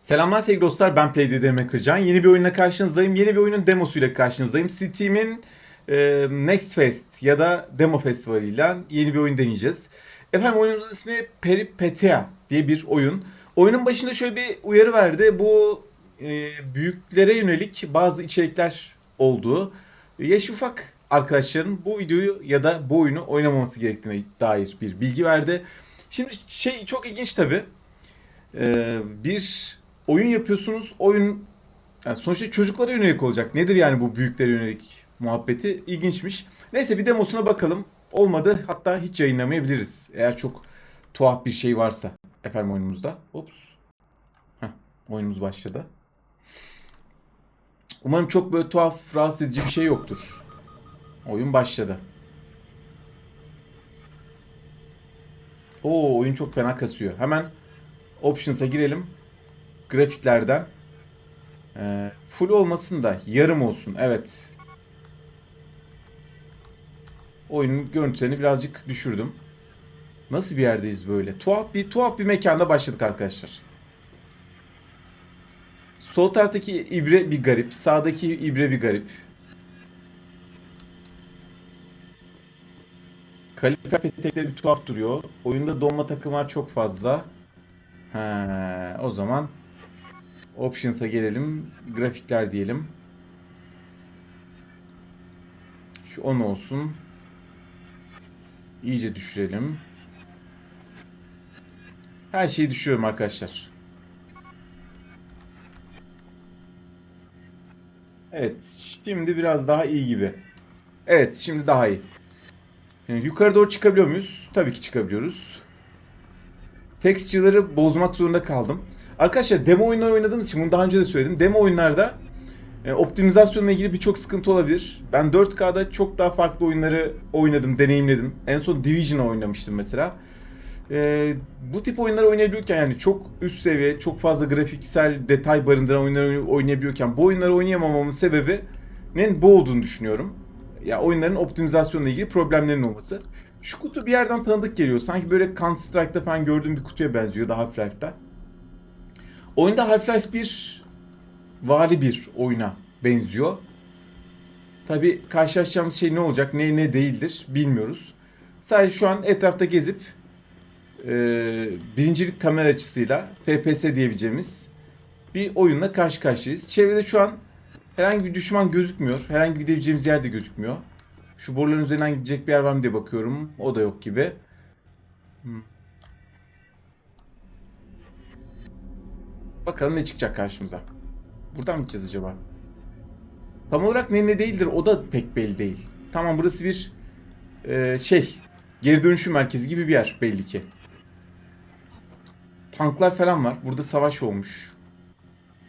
Selamlar sevgili dostlar ben PlayDD Makercan. Yeni bir oyunla karşınızdayım. Yeni bir oyunun demosuyla karşınızdayım. Steam'in e, Next Fest ya da Demo Festivali'yle yeni bir oyun deneyeceğiz. Efendim oyunumuzun ismi Peripetia diye bir oyun. Oyunun başında şöyle bir uyarı verdi. Bu e, büyüklere yönelik bazı içerikler olduğu. Yaş ufak arkadaşların bu videoyu ya da bu oyunu oynamaması gerektiğine dair bir bilgi verdi. Şimdi şey çok ilginç tabii. Ee, bir oyun yapıyorsunuz. Oyun yani sonuçta çocuklara yönelik olacak. Nedir yani bu büyüklere yönelik muhabbeti? İlginçmiş. Neyse bir demosuna bakalım. Olmadı hatta hiç yayınlamayabiliriz. Eğer çok tuhaf bir şey varsa efendim oyunumuzda. Ops. Heh, oyunumuz başladı. Umarım çok böyle tuhaf, rahatsız edici bir şey yoktur. Oyun başladı. Oo oyun çok fena kasıyor. Hemen Options'a girelim. Grafiklerden. Ee, full olmasın da yarım olsun. Evet. Oyunun görüntülerini birazcık düşürdüm. Nasıl bir yerdeyiz böyle? Tuhaf bir tuhaf bir mekanda başladık arkadaşlar. Sol taraftaki ibre bir garip, sağdaki ibre bir garip. Kalifer petekleri bir tuhaf duruyor. Oyunda donma takımlar çok fazla. Ha, o zaman Options'a gelelim. Grafikler diyelim. Şu 10 olsun. İyice düşürelim. Her şeyi düşürüyorum arkadaşlar. Evet, şimdi biraz daha iyi gibi. Evet, şimdi daha iyi. Yani yukarı doğru çıkabiliyor muyuz? Tabii ki çıkabiliyoruz. Texture'ları bozmak zorunda kaldım. Arkadaşlar demo oyunlar oynadığımız için bunu daha önce de söyledim. Demo oyunlarda e, optimizasyonla ilgili birçok sıkıntı olabilir. Ben 4K'da çok daha farklı oyunları oynadım, deneyimledim. En son Division'ı oynamıştım mesela. E, bu tip oyunları oynayabiliyorken yani çok üst seviye, çok fazla grafiksel detay barındıran oyunları oynayabiliyorken bu oyunları oynayamamamın sebebi ne bu olduğunu düşünüyorum. Ya oyunların optimizasyonla ilgili problemlerin olması. Şu kutu bir yerden tanıdık geliyor. Sanki böyle Counter Strike'da falan gördüğüm bir kutuya benziyor da Half-Life'da. Oyunda Half-Life 1 vari bir oyuna benziyor. Tabi karşılaşacağımız şey ne olacak, ne ne değildir bilmiyoruz. Sadece şu an etrafta gezip e, birincilik kamera açısıyla FPS diyebileceğimiz bir oyunla karşı karşıyayız. Çevrede şu an herhangi bir düşman gözükmüyor. Herhangi bir gidebileceğimiz yer de gözükmüyor. Şu boruların üzerinden gidecek bir yer var mı diye bakıyorum. O da yok gibi. Bakalım ne çıkacak karşımıza. Buradan mı gideceğiz acaba? Tam olarak ne ne değildir o da pek belli değil. Tamam burası bir e, şey geri dönüşüm merkezi gibi bir yer belli ki. Tanklar falan var. Burada savaş olmuş.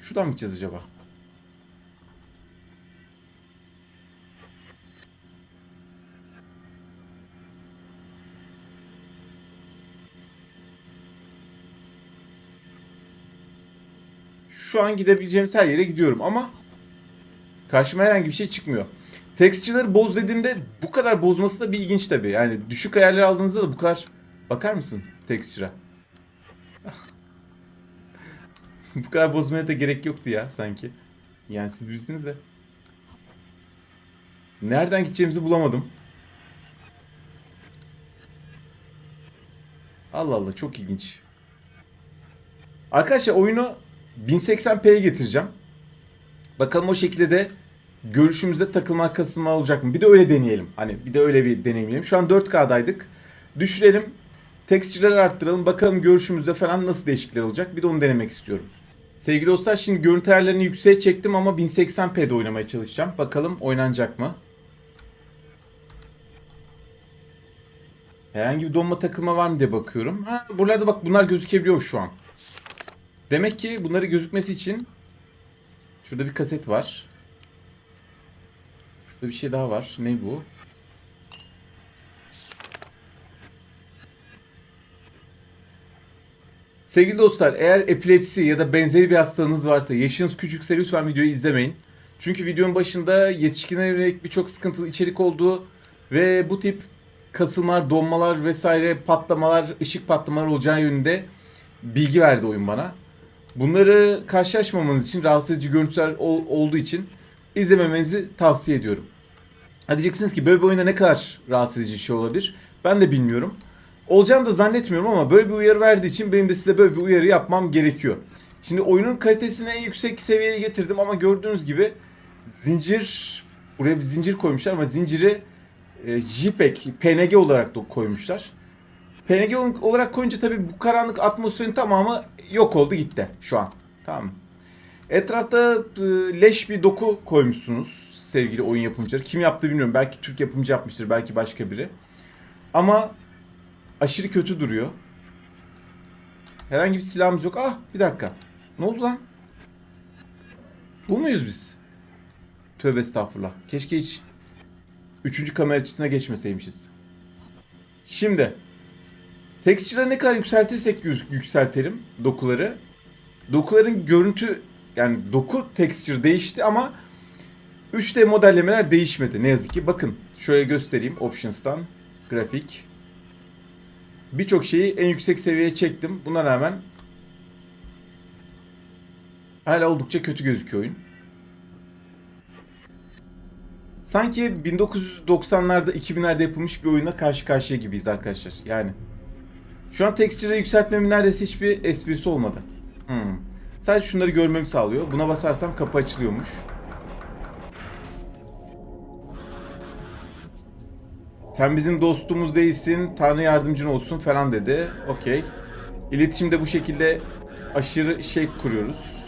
Şuradan mı gideceğiz acaba? Şu an gidebileceğimiz her yere gidiyorum ama karşıma herhangi bir şey çıkmıyor. Texture'ları boz dediğimde bu kadar bozması da bir ilginç tabii. Yani düşük ayarlar aldığınızda da bu kadar bakar mısın texture'a? bu kadar bozmaya da gerek yoktu ya sanki. Yani siz bilirsiniz de. Nereden gideceğimizi bulamadım. Allah Allah çok ilginç. Arkadaşlar oyunu 1080p'ye getireceğim. Bakalım o şekilde de görüşümüzde takılma kasılma olacak mı? Bir de öyle deneyelim. Hani bir de öyle bir deneyimleyelim. Şu an 4K'daydık. Düşürelim. Texture'ları arttıralım. Bakalım görüşümüzde falan nasıl değişiklikler olacak. Bir de onu denemek istiyorum. Sevgili dostlar şimdi görüntü ayarlarını yükseğe çektim ama 1080p'de oynamaya çalışacağım. Bakalım oynanacak mı? Herhangi bir donma takılma var mı diye bakıyorum. Ha, buralarda bak bunlar gözükebiliyor şu an. Demek ki bunları gözükmesi için şurada bir kaset var. Şurada bir şey daha var. Ne bu? Sevgili dostlar eğer epilepsi ya da benzeri bir hastalığınız varsa yaşınız küçükse lütfen videoyu izlemeyin. Çünkü videonun başında yetişkinlere yönelik birçok sıkıntılı içerik olduğu ve bu tip kasılmalar, donmalar vesaire patlamalar, ışık patlamalar olacağı yönünde bilgi verdi oyun bana. Bunları karşılaşmamanız için rahatsız edici görüntüler ol- olduğu için izlememenizi tavsiye ediyorum. Ha diyeceksiniz ki böyle bir oyunda ne kadar rahatsız edici bir şey olabilir? Ben de bilmiyorum. Olacağını da zannetmiyorum ama böyle bir uyarı verdiği için benim de size böyle bir uyarı yapmam gerekiyor. Şimdi oyunun kalitesini en yüksek seviyeye getirdim ama gördüğünüz gibi zincir buraya bir zincir koymuşlar ama zinciri e, JPEG, PNG olarak da koymuşlar. PNG ol- olarak koyunca tabii bu karanlık atmosferin tamamı yok oldu gitti şu an. Tamam? Etrafta e, leş bir doku koymuşsunuz sevgili oyun yapımcıları. Kim yaptı bilmiyorum. Belki Türk yapımcı yapmıştır, belki başka biri. Ama aşırı kötü duruyor. Herhangi bir silahımız yok. Ah bir dakika. Ne oldu lan? Bu muyuz biz? Tövbe estağfurullah. Keşke hiç üçüncü kamera açısına geçmeseymişiz. Şimdi texture'ı ne kadar yükseltirsek yü- yükseltelim dokuları. Dokuların görüntü yani doku texture değişti ama 3D modellemeler değişmedi ne yazık ki. Bakın şöyle göstereyim options'tan grafik. Birçok şeyi en yüksek seviyeye çektim. Buna rağmen hala oldukça kötü gözüküyor oyun. Sanki 1990'larda 2000'lerde yapılmış bir oyuna karşı karşıya gibiyiz arkadaşlar. Yani şu an texture'ı yükseltmemin neredeyse hiçbir esprisi olmadı. Hmm. Sadece şunları görmemi sağlıyor. Buna basarsam kapı açılıyormuş. Sen bizim dostumuz değilsin, Tanrı yardımcın olsun falan dedi. Okey. İletişimde bu şekilde aşırı şey kuruyoruz.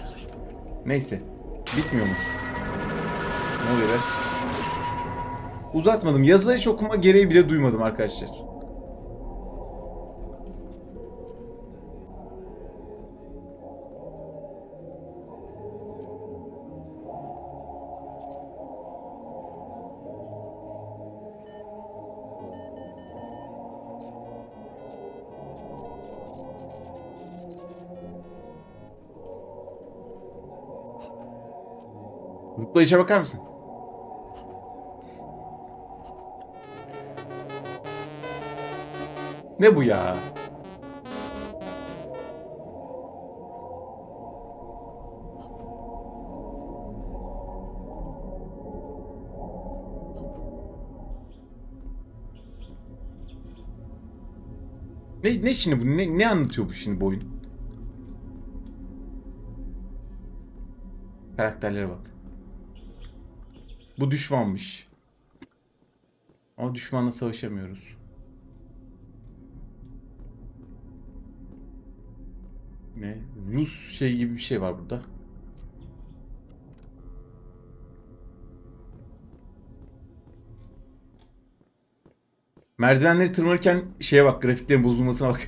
Neyse. Bitmiyor mu? Ne oluyor be? Uzatmadım. Yazıları hiç okuma gereği bile duymadım arkadaşlar. Zıplayışa bakar mısın? Ne bu ya? Ne, ne şimdi bu? Ne, ne anlatıyor bu şimdi bu oyun? Karakterlere bak. Bu düşmanmış. Ama düşmanla savaşamıyoruz. Ne? Rus şey gibi bir şey var burada. Merdivenleri tırmanırken şeye bak, grafiklerin bozulmasına bak.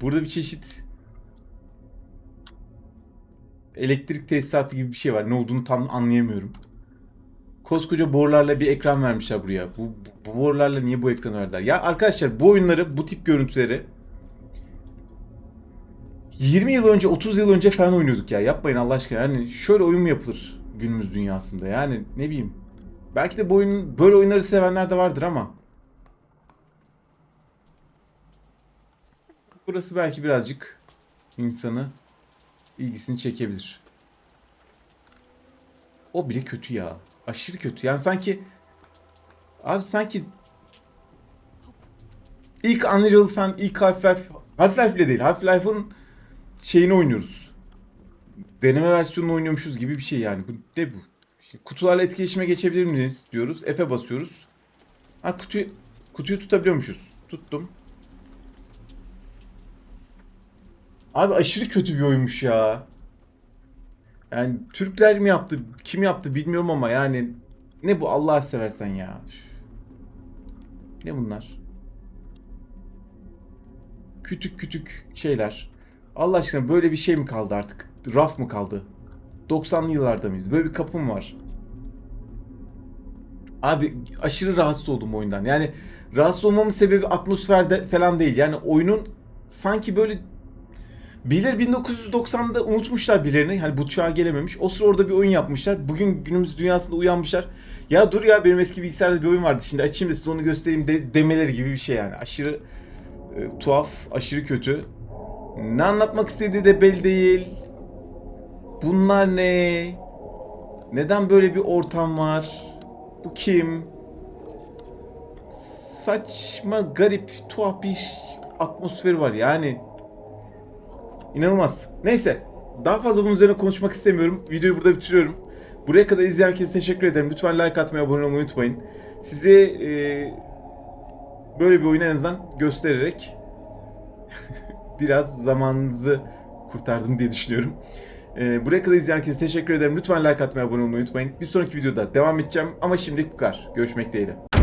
Burada bir çeşit elektrik tesisatı gibi bir şey var. Ne olduğunu tam anlayamıyorum. Koskoca borularla bir ekran vermişler buraya. Bu, bu, bu borularla niye bu ekranı verdiler? Ya arkadaşlar bu oyunları, bu tip görüntüleri 20 yıl önce, 30 yıl önce falan oynuyorduk ya. Yapmayın Allah aşkına. Yani şöyle oyun mu yapılır günümüz dünyasında? Yani ne bileyim. Belki de bu oyun, böyle oyunları sevenler de vardır ama burası belki birazcık insanı ilgisini çekebilir. O bile kötü ya. Aşırı kötü. Yani sanki abi sanki ilk Unreal falan ilk Half-Life Half-Life bile değil. Half-Life'ın şeyini oynuyoruz. Deneme versiyonunu oynuyormuşuz gibi bir şey yani. Bu ne bu? Şimdi kutularla etkileşime geçebilir miyiz diyoruz. F'e basıyoruz. Ha kutuyu kutuyu tutabiliyormuşuz. Tuttum. Abi aşırı kötü bir oyunmuş ya. Yani Türkler mi yaptı, kim yaptı bilmiyorum ama yani ne bu Allah seversen ya. Ne bunlar? Kütük kütük şeyler. Allah aşkına böyle bir şey mi kaldı artık? Raf mı kaldı? 90'lı yıllarda mıyız? Böyle bir kapı mı var? Abi aşırı rahatsız oldum oyundan. Yani rahatsız olmamın sebebi atmosferde falan değil. Yani oyunun sanki böyle Birileri 1990'da unutmuşlar birilerini. Hani bu çağa gelememiş. O sıra orada bir oyun yapmışlar. Bugün günümüz dünyasında uyanmışlar. Ya dur ya benim eski bilgisayarda bir oyun vardı. Şimdi açayım da size onu göstereyim de, demeleri gibi bir şey yani. Aşırı e, tuhaf, aşırı kötü. Ne anlatmak istediği de belli değil. Bunlar ne? Neden böyle bir ortam var? Bu kim? Saçma, garip, tuhaf bir atmosferi var yani. İnanılmaz. Neyse. Daha fazla bunun üzerine konuşmak istemiyorum. Videoyu burada bitiriyorum. Buraya kadar izleyen herkese teşekkür ederim. Lütfen like atmayı, abone olmayı unutmayın. Size e, böyle bir oyunu en azından göstererek biraz zamanınızı kurtardım diye düşünüyorum. E, buraya kadar izleyen herkese teşekkür ederim. Lütfen like atmayı, abone olmayı unutmayın. Bir sonraki videoda devam edeceğim ama şimdilik bu kadar. Görüşmek dileğiyle.